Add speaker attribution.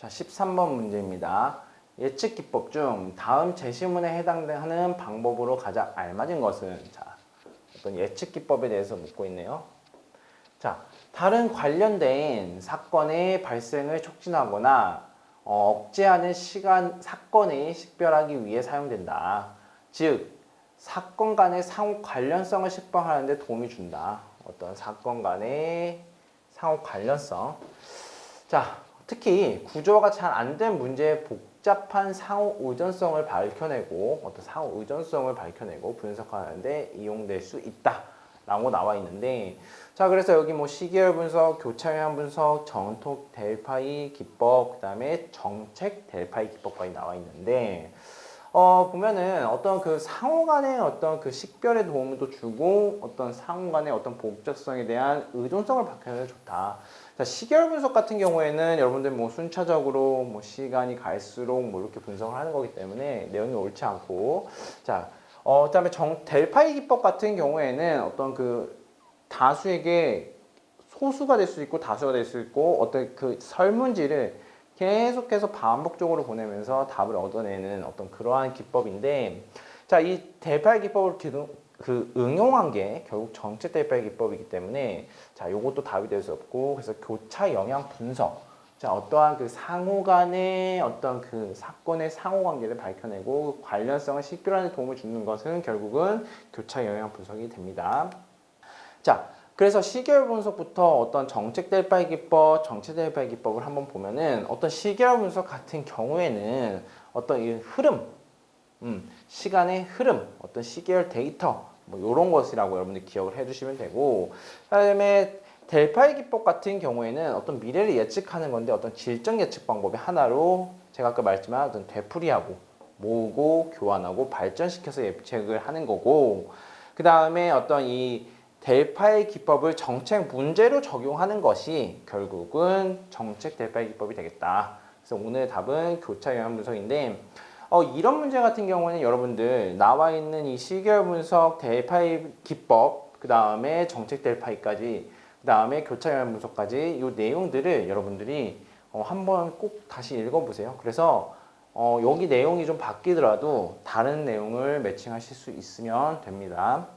Speaker 1: 자, 13번 문제입니다. 예측 기법 중 다음 제시문에 해당하는 방법으로 가장 알맞은 것은 자, 어떤 예측 기법에 대해서 묻고 있네요. 자, 다른 관련된 사건의 발생을 촉진하거나 어, 억제하는 시간 사건의 식별하기 위해 사용된다. 즉 사건 간의 상호 관련성을 식별하는 데 도움이 준다. 어떤 사건 간의 상호 관련성. 자, 특히 구조화가 잘 안 된 문제의 복잡한 상호 의존성을 밝혀내고 어떤 상호 의존성을 밝혀내고 분석하는데 이용될 수 있다. 라고 나와 있는데 자 그래서 여기 뭐 시계열 분석, 교차 영향 분석, 정톡 델파이 기법, 그 다음에 정책 델파이 기법까지 나와 있는데 어 보면은 어떤 그 상호 간의 어떤 그 식별에 도움도 주고 어떤 상호 간의 어떤 복잡성에 대한 의존성을 밝혀내는 좋다. 자, 시계열 분석 같은 경우에는 여러분들 뭐 순차적으로 뭐 시간이 갈수록 뭐 이렇게 분석을 하는 거기 때문에 내용이 옳지 않고 자, 어, 그다음에 정 델파이 기법 같은 경우에는 어떤 그 다수에게 소수가 될 수 있고 다수가 될 수 있고 어떤 그 설문지를 계속해서 반복적으로 보내면서 답을 얻어내는 어떤 그러한 기법인데 자, 이 델파이 기법을 기능, 그 응용한 게 결국 정책 델파이 기법이기 때문에 자, 요것도 답이 될 수 없고 그래서 교차 영향 분석 자, 어떠한 그 상호 간의 어떤 그 사건의 상호 관계를 밝혀내고 관련성을 식별하는 데 도움을 주는 것은 결국은 교차 영향 분석이 됩니다. 자, 그래서 시계열 분석부터 어떤 정책 델파이 기법, 정책 델파이 기법을 한번 보면은 어떤 시계열 분석 같은 경우에는 어떤 이 흐름, 음, 시간의 흐름, 어떤 시계열 데이터, 뭐 이런 것이라고 여러분들 기억을 해주시면 되고, 그다음에 델파이 기법 같은 경우에는 어떤 미래를 예측하는 건데 어떤 질적 예측 방법의 하나로 제가 아까 말했지만 어떤 되풀이하고 모으고 교환하고 발전시켜서 예측을 하는 거고, 그 다음에 어떤 이 델파이 기법을 정책 문제로 적용하는 것이 결국은 정책 델파이 기법이 되겠다. 그래서 오늘 답은 교차 영향 분석인데 어, 이런 문제 같은 경우는 여러분들 나와 있는 이 시계열 분석 델파이 기법 그 다음에 정책 델파이까지 그 다음에 교차 영향 분석까지 이 내용들을 여러분들이 어, 한번 꼭 다시 읽어보세요. 그래서 어, 여기 내용이 좀 바뀌더라도 다른 내용을 매칭하실 수 있으면 됩니다.